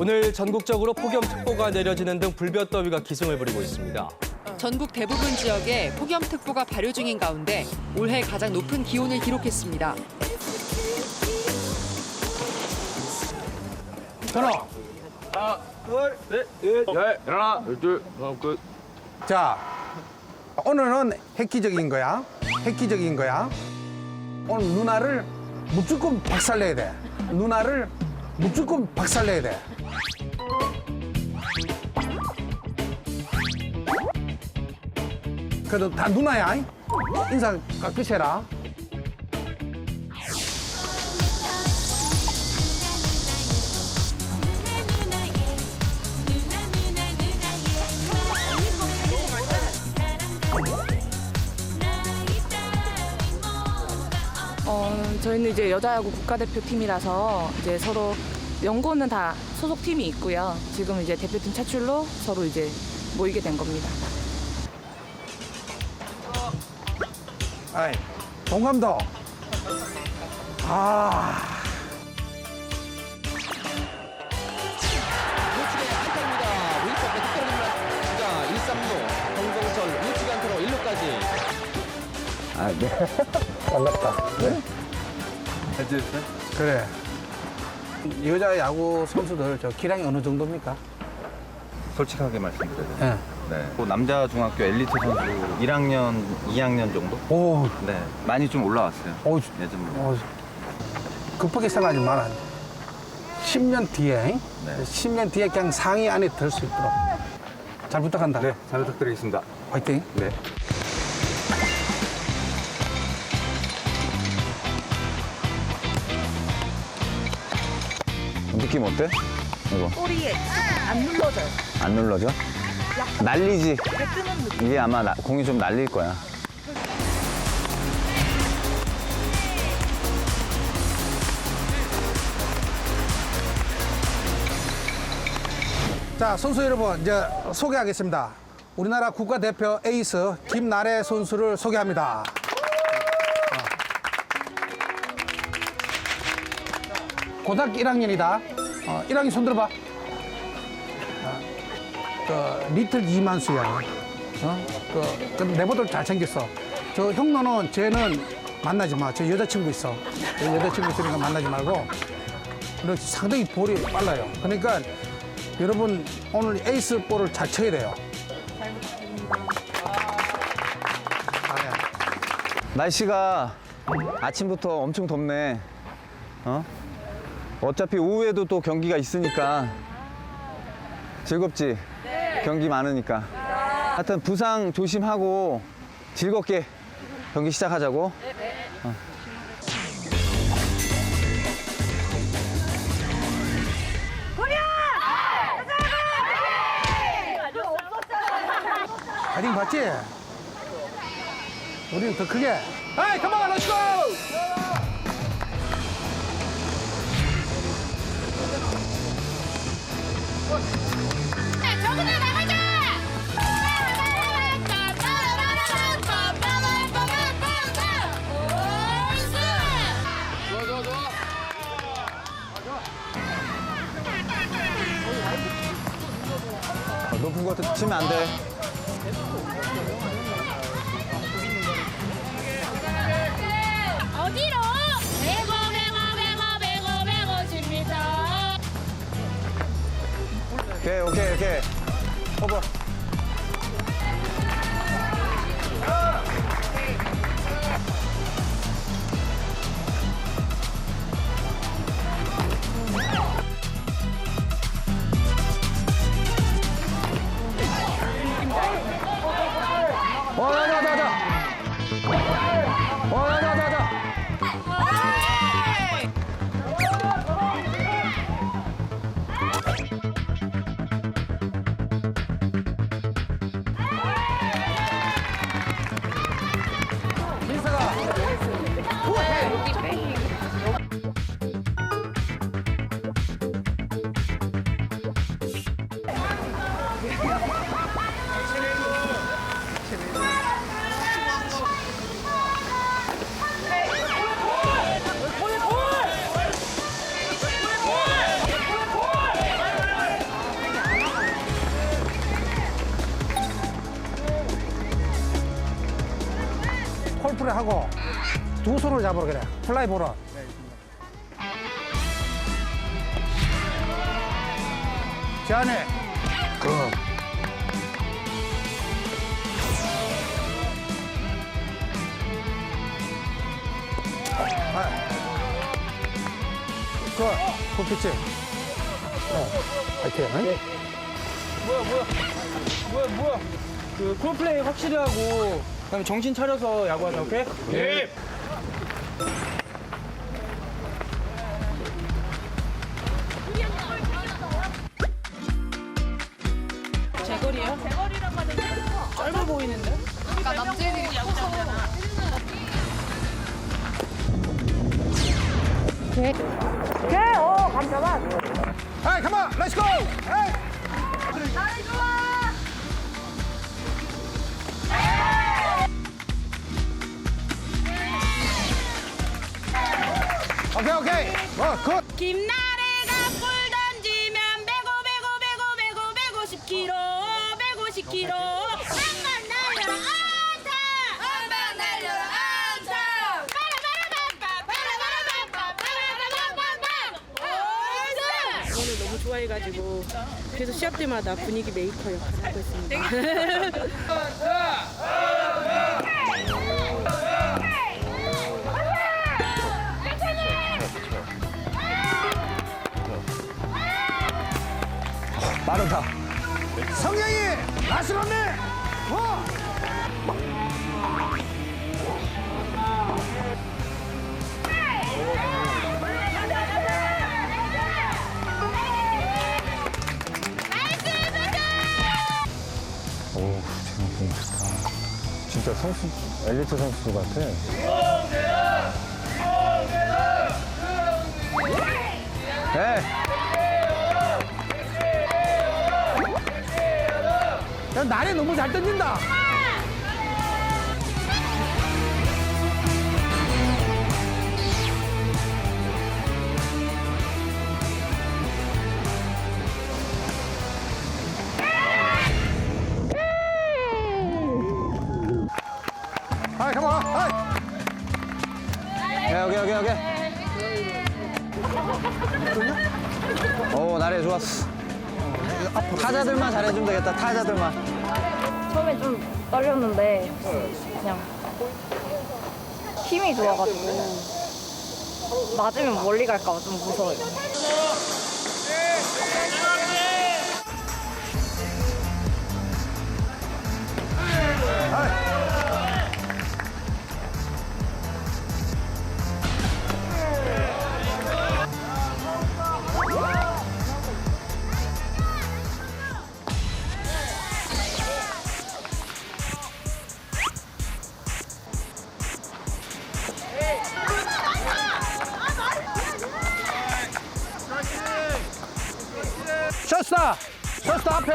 오늘 전국적으로 폭염특보가 내려지는 등 불볕더위가 기승을 부리고 있습니다. 전국 대부분 지역에 폭염특보가 발효 중인 가운데 올해 가장 높은 기온을 기록했습니다. 전화. 하나, 둘, 하나, 끝. 자, 오늘은 획기적인 거야. 획기적인 거야. 오늘 누나를 무조건 박살내야 돼. 누나를 무조건 박살내야 돼. 그래도 다 누나야. 잉? 인사 깎으셔라 어, 저희는 이제 여자야구 국가대표팀이라서 이제 서로 연고는 다 소속팀이 있고요. 지금 이제 대표팀 차출로 서로 이제 모이게 된 겁니다. 아이, 동감도. 아. 우측에 안타입니다. 왼쪽에 뒷걸음입니다. 주자 1, 3루. 홍성철 우측 안타로 1루까지. 반갑다. 네? 그래. 여자 야구 선수들 저 기량이 어느 정도입니까? 솔직하게 말씀드려요. 예. 네. 또 남자 중학교 엘리트 선수 1학년, 2학년 정도? 오, 네. 많이 좀 올라왔어요. 오, 예전보다. 어, 급하게 생각하지 마라. 10년 뒤에, 네. 10년 뒤에 그냥 상위 안에 들 수 있도록 잘 부탁한다. 네, 잘 부탁드리겠습니다. 화이팅. 네. 느낌 어때? 이거. 꼬리에 안 눌러져요. 안 눌러져? 날리지? 이게 아마 나- 공이 좀 날릴 거야. 자, 선수 여러분, 이제 소개하겠습니다. 우리나라 국가대표 에이스 김나래 선수를 소개합니다. 고등학교 1학년이다. 어, 1학년 손 들어봐. 어, 그 리틀 이만수야. 어? 그, 그 내보들 잘생겼어. 저 형노는 쟤는 만나지 마. 저 여자친구 있어. 저 여자친구 있으니까 만나지 말고. 근데 상당히 볼이 빨라요. 그러니까 여러분 오늘 에이스 볼을 잘 쳐야 돼요. 날씨가 아침부터 엄청 덥네. 어? 어차피 오후에도 또 경기가 있으니까 즐겁지? 경기 많으니까. 하여튼 부상 조심하고 즐겁게 경기 시작하자고. 파이팅 봤지? 우리는 더 크게. 에이, 컴온, 렛츠고! 높은 거 치면 안 돼. 오케이, 오케이, 오케이. 오버. 두 손으로 잡으러 그래. 플라이 보러. 제안해. 그. 그, 굿피치. 어, 파이팅. 응? 뭐야 뭐야 뭐야 뭐야 그 콜플레이 확실히 하고 그다음에 정신 차려서 야구하자 오케이? 예. Hey, come on, let's go. Hey. 오케이 오케이 어 굿. 김나 좋아해가지고 그래서 시합 때마다 분위기 메이커 역할을 하고 있습니다. 빠르다. 성경이 나스럽네. 어. 진짜 선수, 엘리트 선수 같아. 네. 야, 날이 너무 잘 던진다. 여기, 여기. 오, 나래 좋았어. 타자들만 잘해주면 되겠다, 타자들만. 처음에 좀 떨렸는데 그냥 힘이 좋아가지고 맞으면 멀리 갈까 봐 좀 무서워요. 셔스 타. 셔스타 앞에.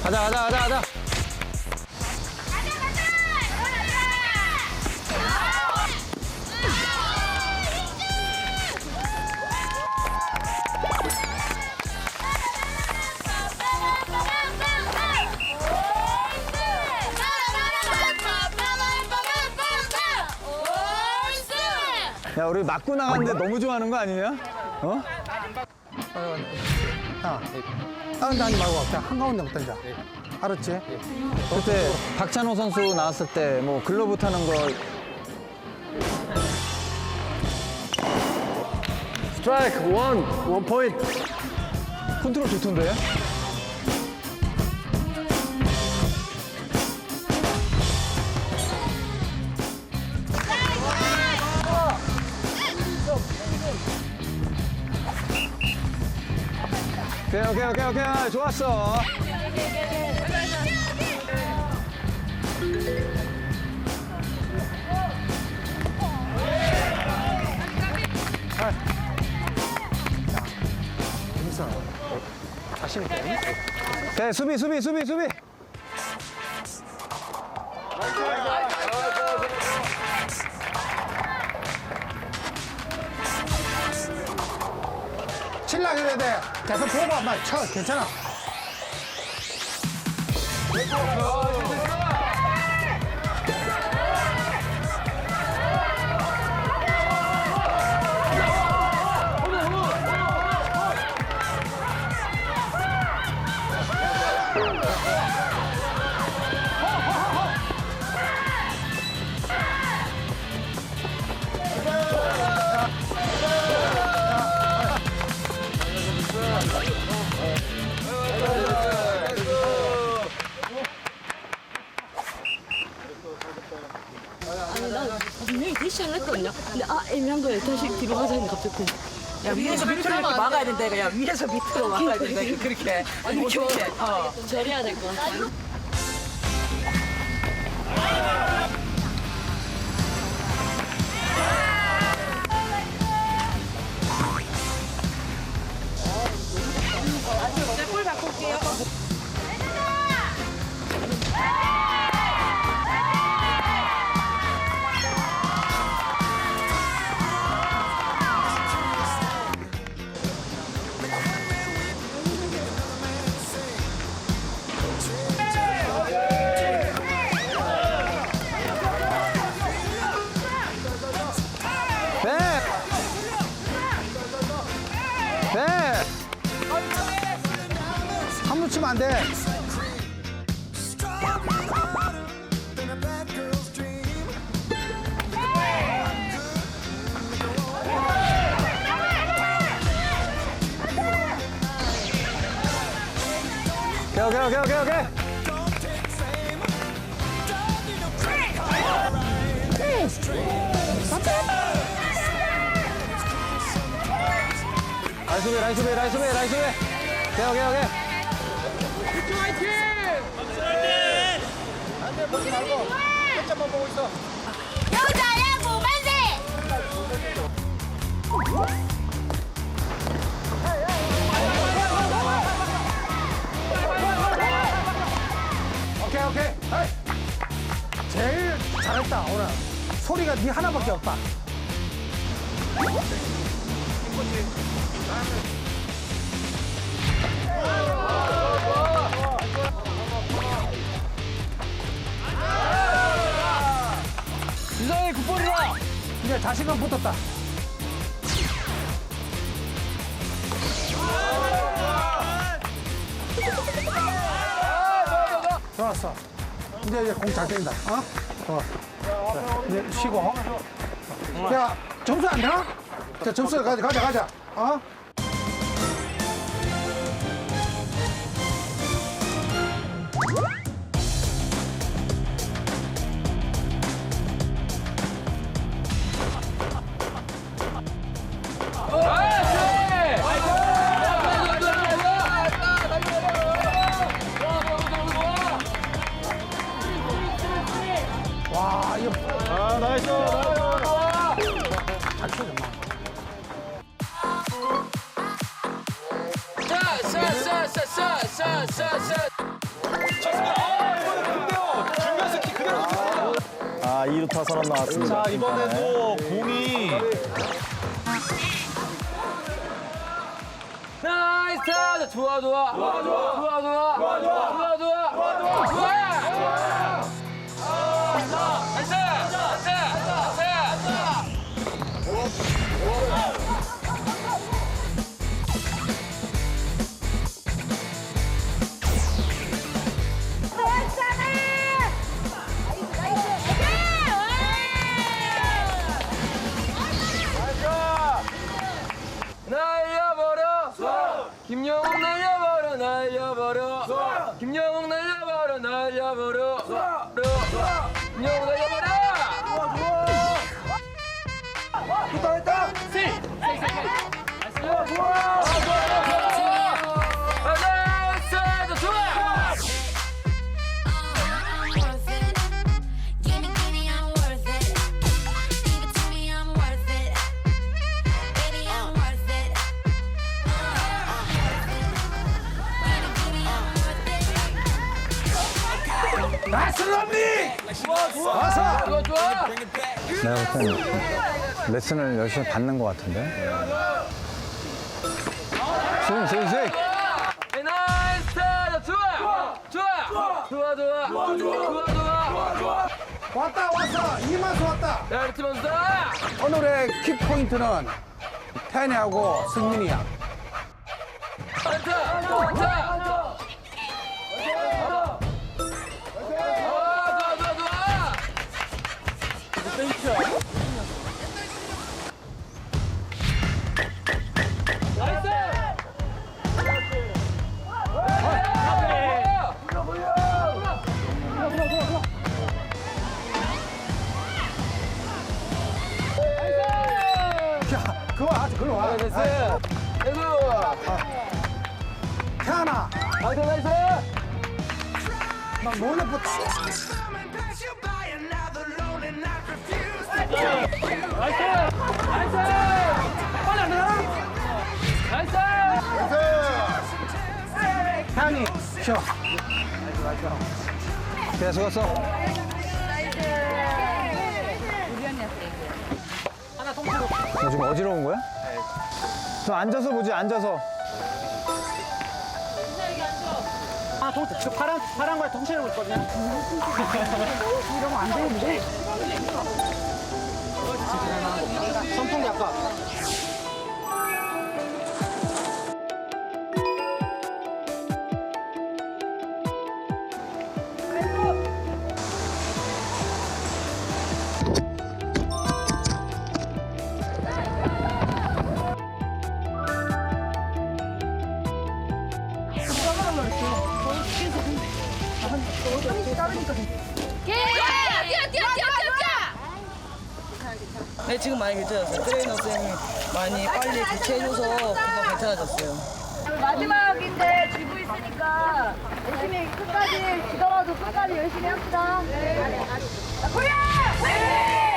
가자, 가자, 가자, 가자. 야, 우리 맞고 나갔는데 너무 좋아하는 거 아니냐? 어? 야, 다른 데 하지 말고 그냥 한가운데 던져. 알았지? 그때 박찬호 선수 나왔을 때 뭐 글러브 타는 거 스트라이크 원, 원 포인트. 컨트롤 좋던데? 오케이 오케이 오케이 오케이. 좋았어. 네 수비 수비 수비 수비. 칠라 해야 돼. 계속 보고 한번 쳐. 괜찮아. 위에서 밑으로 이렇게 막아야 된다. 야 위에서 밑으로 막아야 된다. 그렇게 아니 그렇게 어. 절해야 될 것 같아요. 오케이, 오케이, 오케이, 오케이, 라이스 배, 라이스 배. 오케이, 오케이, 오케이. 여자 야구 만세! 잘했다, 오늘. 소리가 네 하나밖에 없다. 이상해 굿볼이다. 이제 자신감 붙었다. 좋았어. 이제 이제 공 잘 뛴다. 어? 좋아. 자, 이제 쉬고. 야, 점수 안 되나? 자, 점수 가자, 가자, 가자. 어? 오. 와서! 좋아 좋아 내가 볼 때는 레슨을 열심히 받는 것 같은데. 스윙, 스윙, 스윙. 나이스 타자 좋아 좋아 좋아 좋아 좋아 좋아 왔다, 왔어! 이만수 왔다! 야 이렇게 먼저 오늘의 킥포인트는 태연이하고 승민이야. 안타 안타 됐어. 됐어. 태연아, 나이스, 나이스. 나 몰래 붙다. 나이스. 나이스. 빨리 안 되나? 나이스. 태연이, 쉬어. 그래, 수고했어. 너 지금 어지러운 거야? 좀 앉아서 보지, 앉아서. 아, 동, 그 파란, 파란 거에 동시에 있거든요. 이러면 안 되는데. 선풍기 아까. 빨리 교체해줘서 금방 괜찮아졌어요. 마지막인데 지고 있으니까 열심히 끝까지 지더라도 끝까지 열심히 합시다. 자, 고야! 한번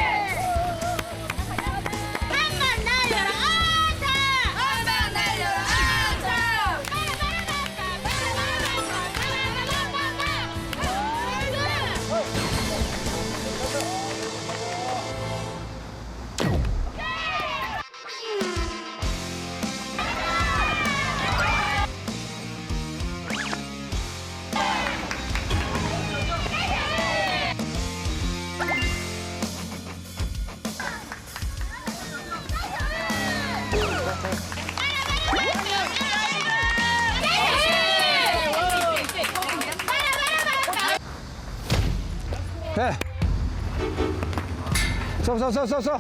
해. 써, 써, 써, 써, 써.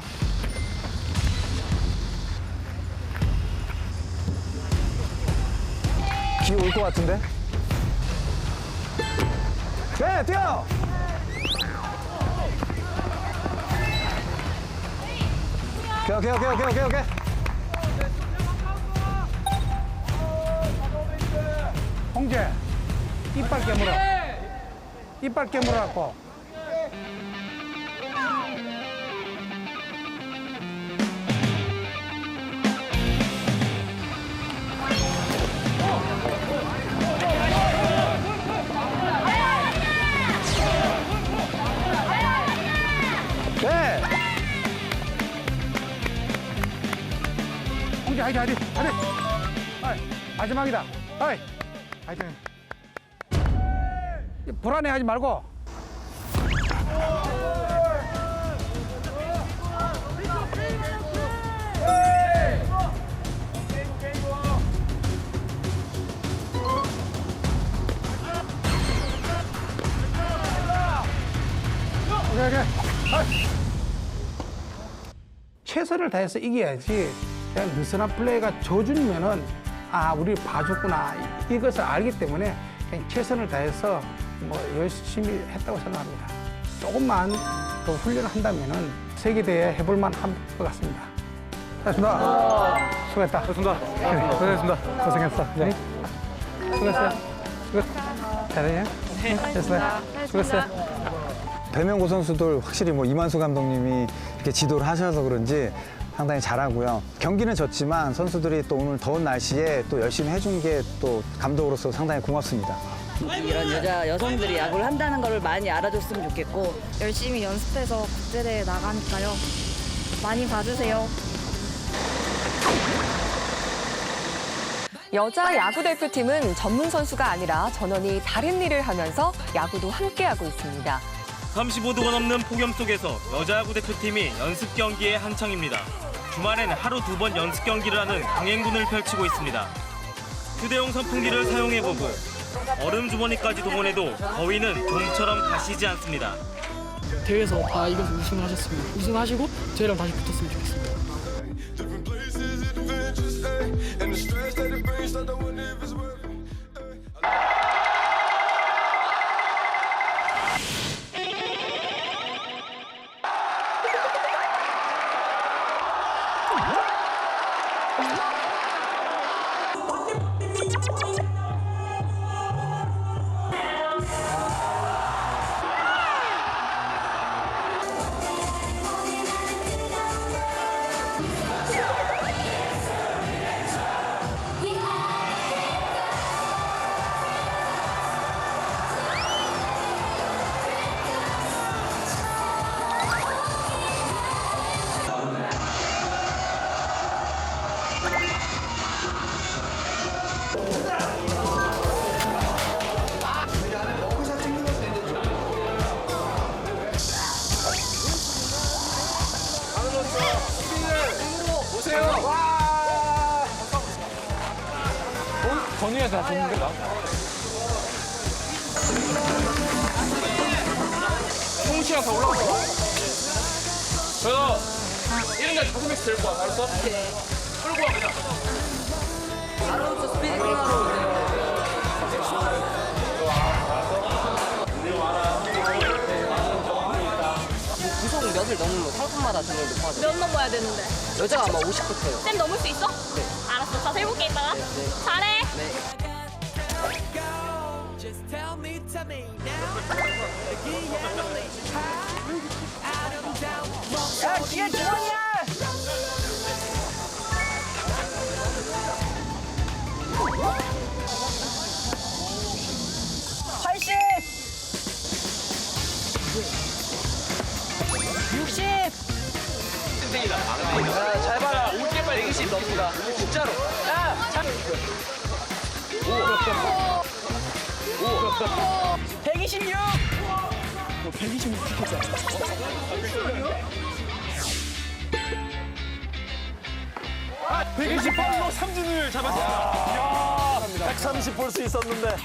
기올 것 같은데? 네, 뛰어! 오케이, 오케이, 오케이, 오케이, 오케이, 오케이. 홍재, 이빨 깨물어. 이빨 깨물어갖고. 화이팅, 화이팅, 화이팅. 어이, 마지막이다. 어이, 화이팅. 불안해하지 말고. 최선을 다해서 이겨야지 그냥 느슨한 플레이가 져주면은 아 우리 봐줬구나 이- 이것을 알기 때문에 그냥 최선을 다해서 뭐 열심히 했다고 생각합니다. 조금만 더 훈련을 한다면은 세계 대회 해볼 만 한 것 같습니다. 수고했습니다. 수고했다. 수고했습니다. 고생했습니다. 고생했어. 네. 수고했어요. 수고. 잘해. 네. 됐어요. 수고했어요. 배명고 선수들 확실히 뭐 이만수 감독님이 이렇게 지도를 하셔서 그런지 상당히 잘하고요. 경기는 졌지만 선수들이 또 오늘 더운 날씨에 또 열심히 해준 게 또 감독으로서 상당히 고맙습니다. 이런 여자 여성들이 야구를 한다는 걸 많이 알아줬으면 좋겠고 열심히 연습해서 국제대회 나가니까요. 많이 봐주세요. 여자 야구 대표팀은 전문 선수가 아니라 전원이 다른 일을 하면서 야구도 함께하고 있습니다. 35도가 넘는 폭염 속에서 여자야구 대표팀이 연습 경기에 한창입니다. 주말엔 하루 두 번 연습 경기를 하는 강행군을 펼치고 있습니다. 휴대용 선풍기를 사용해보고 얼음 주머니까지 동원해도 더위는 좀처럼 가시지 않습니다. 대회에서 다 이겨서 우승을 하셨습니다. 우승하시고 저희랑 다시 붙었으면 좋겠습니다. Oh, 다 좋은데 나. 송치랑 다 올라갔어. 그래서 1인당 다섯 명씩 와. 알았어? 네. 끌고 와 그냥. 구속 몇을 넘으면 상품마다 등을 높아져. 몇 넘어야 되는데? 여자가 아마 50 같아요. 쌤 넘을 수 있어? 네. 알았어. 자세 해볼게 이따가. 잘해. 야! 야, 잘 봐라. 50발 120 넘는다. 진짜로. 야, 참. 오. 오. 126. 126 찍혔어. 128로 삼진을 잡았습니다. 130 볼 수 있었는데.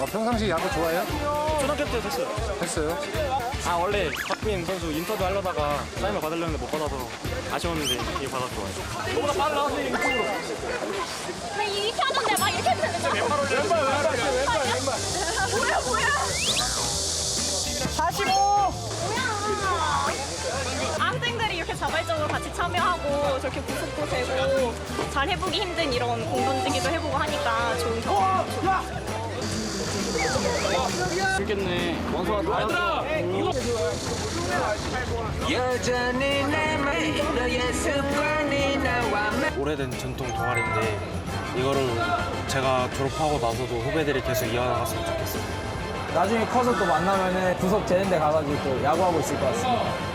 어, 평상시 야구 좋아해요? 초등학교 때 됐어요. 했어요. 아 원래 박빈 선수 인터뷰 하려다가 사인을 받으려는데 못 받아서 아쉬웠는데 이거 받아서 좋아요. 너보다 빨라. 나 이렇게 하던데 막 이렇게 했는데. 왼발 왼발, 왼발, 왼발, 왼발. 뭐야 뭐야. 45. 뭐야. 학생들이 이렇게 자발적으로 같이 참여하고 저렇게 구속도 되고 잘 해보기 힘든 이런 공 던지기도 해보고 하니까 좋은 경험. 죽겠네. 원소가 다 오래된 전통 동아리인데 이거를 제가 졸업하고 나서도 후배들이 계속 이어나갔으면 좋겠어요. 나중에 커서 또 만나면은 구속 되는 데 가가지고 또 야구하고 있을 것 같습니다.